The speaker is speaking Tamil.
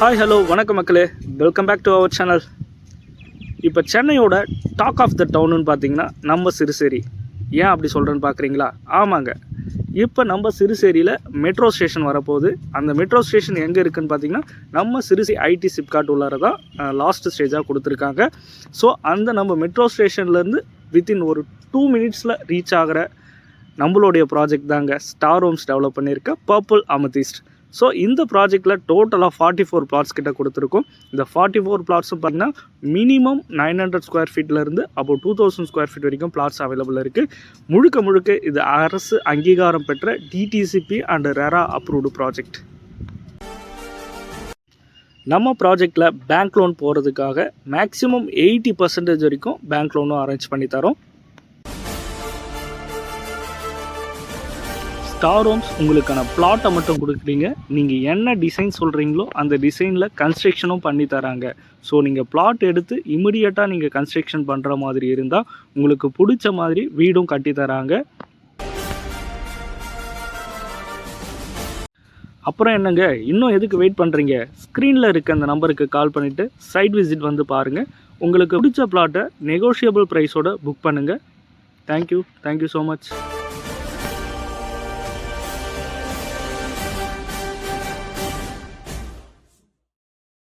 ஹாய் ஹலோ வணக்கம் மக்களே. Welcome back to our channel இப்போ சென்னையோட டாக் ஆஃப் த டவுனுன்னு பார்த்தீங்கன்னா நம்ம சிறுசேரி. ஏன் அப்படி சொல்கிறேன்னு பார்க்குறீங்களா ஆமாங்க. இப்போ நம்ம சிறுசேரியில் மெட்ரோ ஸ்டேஷன் வரப்போகுது. அந்த மெட்ரோ ஸ்டேஷன் எங்கே இருக்குதுன்னு பார்த்தீங்கன்னா நம்ம சிறுசி ஐடி சிப்காட் உள்ளார தான் லாஸ்ட் ஸ்டேஜாக கொடுத்துருக்காங்க. ஸோ அந்த நம்ம மெட்ரோ ஸ்டேஷன்லேருந்து வித்தின் ஒரு டூ மினிட்ஸில் ரீச் ஆகிற நம்மளுடைய ப்ராஜெக்ட் தாங்க. ஸ்டார் ஹோம்ஸ் டெவலப் பண்ணியிருக்க பர்பிள் அமதிஸ்ட் ஸோ இந்த ப்ராஜெக்டில் டோட்டலாக ஃபார்ட்டி ஃபோர் பிளாட்ஸ் கிட்ட கொடுத்துருக்கோம். இந்த ஃபார்ட்டி ஃபோர் பிளாட்ஸும் பார்த்தீங்கன்னா மினிமம் நைன் ஹண்ட்ரட் ஸ்கொயர் ஃபீட்லேருந்து அப்போ டூ தௌசண்ட் ஸ்கொயர் ஃபீட் வரைக்கும் பிளாட்ஸ் அவைலபிள் இருக்குது முழுக்க முழுக்க இது அரசு அங்கீகாரம் பெற்ற DTCP and RERA approved project நம்ம ப்ராஜெக்டில் பேங்க் லோன் போகிறதுக்காக மேக்ஸிமம் எயிட்டி பர்சன்டேஜ் வரைக்கும் பேங்க் லோனும் அரேஞ்ச் பண்ணி தரோம். ஸ்டார் ஹோம்ஸ் உங்களுக்கான பிளாட்டை மட்டும் கொடுக்குறீங்க. நீங்கள் என்ன டிசைன் சொல்கிறீங்களோ அந்த டிசைனில் கன்ஸ்ட்ரக்ஷனும் பண்ணி தராங்க. ஸோ நீங்கள் பிளாட் எடுத்து இமிடியட்டாக நீங்கள் கன்ஸ்ட்ரக்ஷன் பண்ணுற மாதிரி இருந்தால் உங்களுக்கு பிடிச்ச மாதிரி வீடும் கட்டி தராங்க. அப்புறம் என்னங்க? இன்னும் எதுக்கு வெயிட் பண்ணுறீங்க ஸ்க்ரீனில் இருக்க அந்த நம்பருக்கு கால் பண்ணிவிட்டு சைட் விசிட் வந்து பாருங்கள் உங்களுக்கு பிடிச்ச பிளாட்டை நெகோஷியபிள் ப்ரைஸோட புக் பண்ணுங்கள் thank you thank you so much